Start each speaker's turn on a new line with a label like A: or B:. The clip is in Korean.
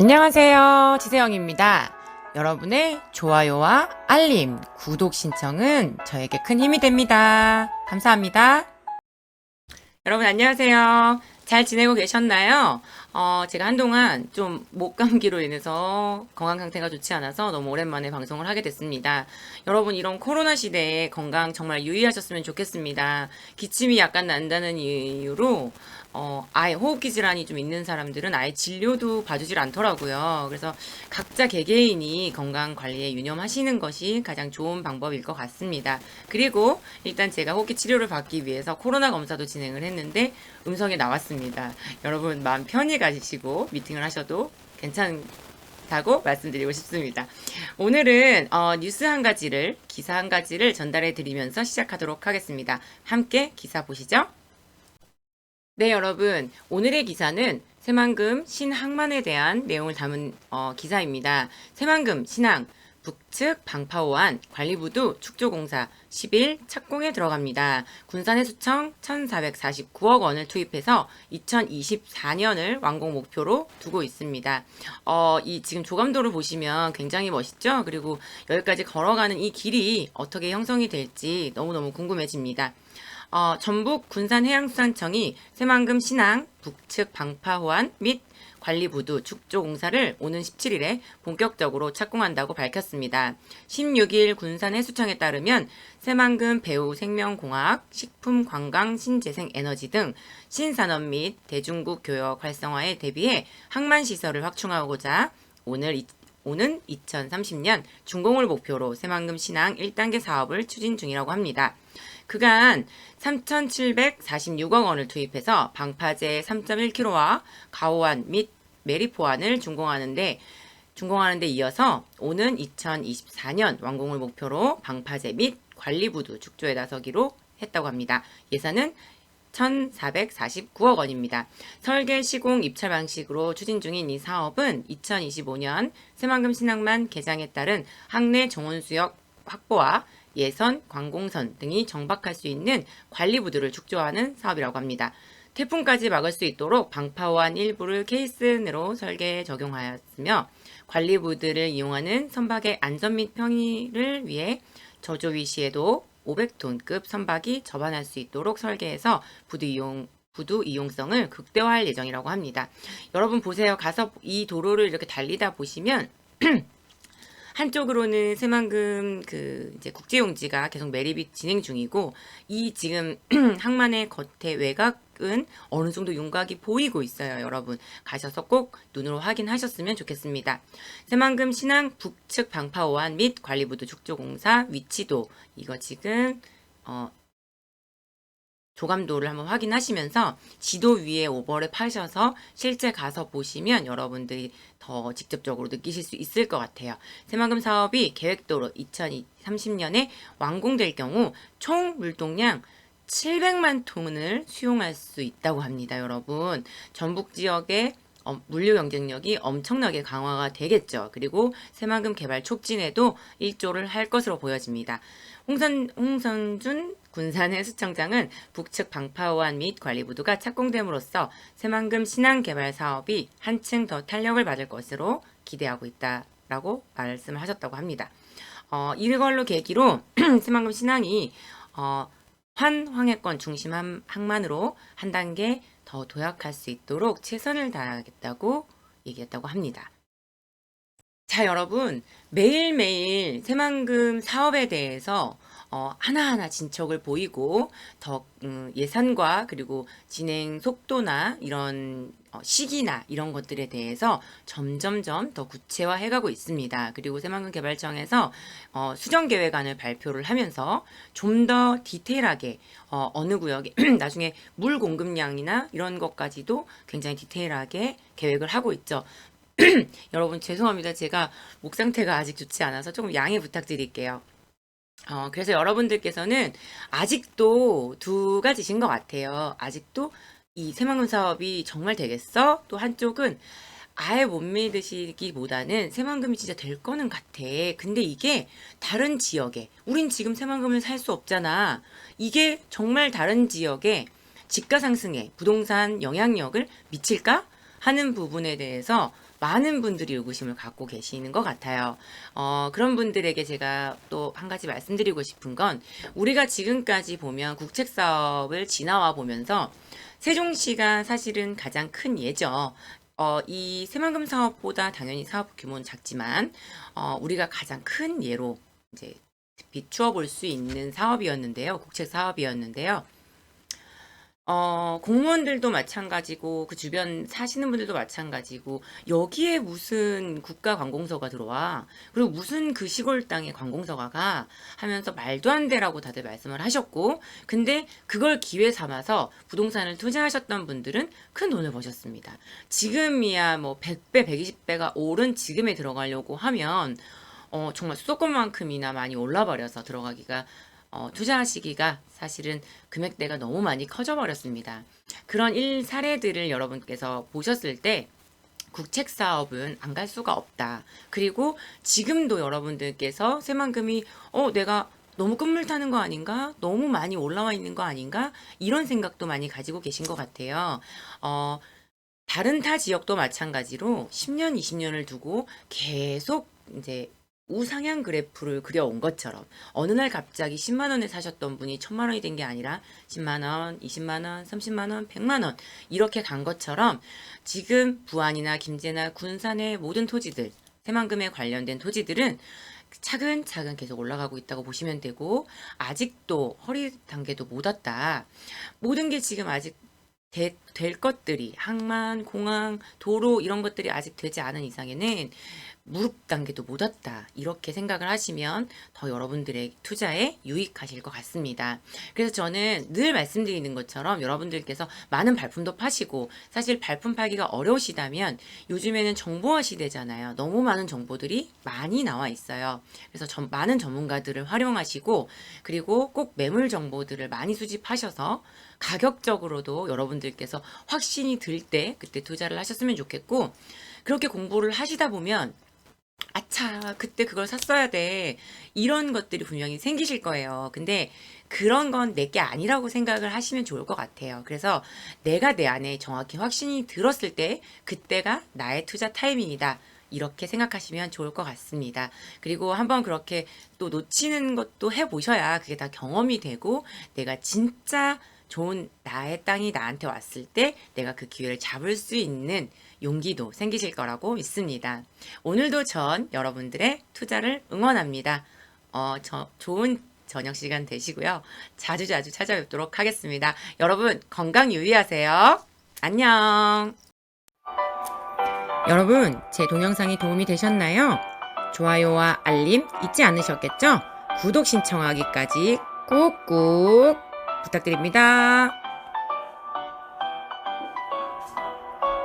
A: 안녕하세요. 지세영입니다. 여러분의 좋아요와 알림, 구독 신청은 저에게 큰 힘이 됩니다. 감사합니다. 여러분 안녕하세요. 잘 지내고 계셨나요? 어, 제가 한동안 좀 목감기로 인해서 건강 상태가 좋지 않아서 너무 오랜만에 방송을 하게 됐습니다. 여러분 이런 코로나 시대에 건강 정말 유의하셨으면 좋겠습니다. 기침이 약간 난다는 이유로 어, 아예 호흡기 질환이 좀 있는 사람들은 아예 진료도 봐주질 않더라고요. 그래서 각자 개개인이 건강 관리에 유념하시는 것이 가장 좋은 방법일 것 같습니다. 그리고 일단 제가 호흡기 치료를 받기 위해서 코로나 검사도 진행을 했는데 음성이 나왔습니다. 여러분 마음 편히 가지시고 미팅을 하셔도 괜찮 다고 말씀드리고 싶습니다. 오늘은 어, 뉴스 한 가지를 기사 한 가지를 전달해 드리면서 시작하도록 하겠습니다. 함께 기사 보시죠. 네, 여러분. 오늘의 기사는 새만금 신항만에 대한 내용을 담은 어, 기사입니다. 새만금 신항 북측 방파호안 관리부두 축조공사 10일 착공에 들어갑니다. 군산해수청 1,449억 원을 투입해서 2024년을 완공 목표로 두고 있습니다. 어, 이 지금 조감도를 보시면 굉장히 멋있죠? 그리고 여기까지 걸어가는 이 길이 어떻게 형성이 될지 너무너무 궁금해집니다. 어, 전북 군산해양수산청이 새만금 신항 북측 방파호안 및 관리부두 축조공사를 오는 17일에 본격적으로 착공한다고 밝혔습니다. 16일 군산해수청에 따르면 새만금 배우 생명공학, 식품, 관광, 신재생 에너지 등 신산업 및 대중국 교역 활성화에 대비해 항만 시설을 확충하고자 오늘 이- 오는 2030년 준공을 목표로 새만금 신항 1단계 사업을 추진 중이라고 합니다. 그간 3,746억 원을 투입해서 방파제 3.1km와 가오안 및 메리포안을 준공하는데 준공하는 데 이어서 오는 2024년 완공을 목표로 방파제 및 관리부두 축조에 나서기로 했다고 합니다. 예산은 1,449억 원입니다. 설계, 시공, 입찰 방식으로 추진 중인 이 사업은 2025년 새만금 신항만 개장에 따른 항내 정원 수역 확보와 예선, 관공선 등이 정박할 수 있는 관리부두를 축조하는 사업이라고 합니다. 태풍까지 막을 수 있도록 방파호안 일부를 케이슨으로 설계 적용하였으며 관리부두를 이용하는 선박의 안전 및 평의를 위해 저조위 시에도 500톤급 선박이 접안할 수 있도록 설계해서 부두 이용 부두 이용성을 극대화할 예정이라고 합니다. 여러분 보세요. 가서 이 도로를 이렇게 달리다 보시면 한쪽으로는 새만금 그 이제 국제용지가 계속 매립이 진행 중이고 이 지금 항만의 겉에 외곽은 어느 정도 윤곽이 보이고 있어요, 여러분. 가셔서 꼭 눈으로 확인하셨으면 좋겠습니다. 새만금 신항 북측 방파호안 및 관리부두 축조공사 위치도 이거 지금 어 조감도를 한번 확인하시면서 지도 위에 오버를 파셔서 실제 가서 보시면 여러분들이 더 직접적으로 느끼실 수 있을 것 같아요. 새만금 사업이 계획도로 2030년에 완공될 경우 총 물동량 700만 톤을 수용할 수 있다고 합니다, 여러분. 전북 지역의 어, 물류 경쟁력이 엄청나게 강화가 되겠죠. 그리고 새만금 개발 촉진에도 일조를 할 것으로 보여집니다. 홍선, 홍선준 군산해수청장은 북측 방파호안 및 관리부두가 착공됨으로써 새만금 신항 개발 사업이 한층 더 탄력을 받을 것으로 기대하고 있다라고 말씀하셨다고 합니다. 어, 이걸로 계기로 새만금 신항이 어, 환 황해권 중심 함- 항만으로 한 단계 더 도약할 수 있도록 최선을 다하겠다고 얘기했다고 합니다. 자, 여러분, 매일매일 새만금 사업에 대해서 어, 하나하나 진척을 보이고 더 음, 예산과 그리고 진행 속도나 이런 어, 시기나 이런 것들에 대해서 점점점 더 구체화해가고 있습니다. 그리고 새만금 개발청에서 어, 수정 계획안을 발표를 하면서 좀 더 디테일하게 어, 어느 구역에 나중에 물 공급량이나 이런 것까지도 굉장히 디테일하게 계획을 하고 있죠. 여러분 죄송합니다. 제가 목 상태가 아직 좋지 않아서 조금 양해 부탁드릴게요. 어, 그래서 여러분들께서는 아직도 두 가지신 것 같아요. 아직도 이 새만금 사업이 정말 되겠어? 또 한쪽은 아예 못 믿으시기보다는 새만금이 진짜 될 거는 같아. 근데 이게 다른 지역에, 우린 지금 새만금을 살 수 없잖아. 이게 정말 다른 지역에 집가 상승에 부동산 영향력을 미칠까? 하는 부분에 대해서 많은 분들이 의구심을 갖고 계시는 것 같아요. 어, 그런 분들에게 제가 또 한 가지 말씀드리고 싶은 건 우리가 지금까지 보면 국책 사업을 지나와 보면서 세종시가 사실은 가장 큰 예죠. 어, 이 새만금 사업보다 당연히 사업 규모는 작지만 어, 우리가 가장 큰 예로 이제 비추어 볼 수 있는 사업이었는데요. 국책 사업이었는데요. 어, 공무원들도 마찬가지고 그 주변 사시는 분들도 마찬가지고 여기에 무슨 국가 관공서가 들어와 그리고 무슨 그 시골 땅에 관공서가 가 하면서 말도 안 되라고 다들 말씀을 하셨고 근데 그걸 기회 삼아서 부동산을 투자하셨던 분들은 큰 돈을 버셨습니다. 지금이야 뭐 100배, 120배가 오른 지금에 들어가려고 하면 어, 정말 수도권만큼이나 많이 올라버려서 들어가기가 어, 투자하시기가 사실은 금액대가 너무 많이 커져 버렸습니다. 그런 일 사례들을 여러분께서 보셨을 때 국책 사업은 안 갈 수가 없다. 그리고 지금도 여러분들께서 새만금이 어 내가 너무 끝물 타는 거 아닌가? 너무 많이 올라와 있는 거 아닌가? 이런 생각도 많이 가지고 계신 것 같아요. 어, 다른 타 지역도 마찬가지로 10년, 20년을 두고 계속 이제 우상향 그래프를 그려온 것처럼 어느 날 갑자기 10만 원에 사셨던 분이 1000만 원이 된 게 아니라 10만 원, 20만 원, 30만 원, 100만 원 이렇게 간 것처럼 지금 부안이나 김제나 군산의 모든 토지들 새만금에 관련된 토지들은 차근차근 계속 올라가고 있다고 보시면 되고 아직도 허리 단계도 못 왔다. 모든 게 지금 아직 되- 될 것들이 항만, 공항, 도로 이런 것들이 아직 되지 않은 이상에는 무릎 단계도 못 왔다. 이렇게 생각을 하시면 더 여러분들의 투자에 유익하실 것 같습니다. 그래서 저는 늘 말씀드리는 것처럼 여러분들께서 많은 발품도 파시고 사실 발품 팔기가 어려우시다면 요즘에는 정보화 시대잖아요. 너무 많은 정보들이 많이 나와 있어요. 그래서 전- 많은 전문가들을 활용하시고 그리고 꼭 매물 정보들을 많이 수집하셔서 가격적으로도 여러분들께서 확신이 들 때 그때 투자를 하셨으면 좋겠고 그렇게 공부를 하시다 보면 아차, 그때 그걸 샀어야 돼. 이런 것들이 분명히 생기실 거예요. 근데 그런 건 내 게 아니라고 생각을 하시면 좋을 것 같아요. 그래서 내가 내 안에 정확히 확신이 들었을 때 그때가 나의 투자 타이밍이다. 이렇게 생각하시면 좋을 것 같습니다. 그리고 한번 그렇게 또 놓치는 것도 해보셔야 그게 다 경험이 되고 내가 진짜 좋은 나의 땅이 나한테 왔을 때 내가 그 기회를 잡을 수 있는 용기도 생기실 거라고 믿습니다. 오늘도 전 여러분들의 투자를 응원합니다. 어, 저, 좋은 저녁 시간 되시고요. 자주자주 찾아뵙도록 하겠습니다. 여러분, 건강 유의하세요. 안녕. 여러분, 제 동영상이 도움이 되셨나요? 좋아요와 알림 잊지 않으셨겠죠? 구독 신청하기까지 꾹꾹 부탁드립니다.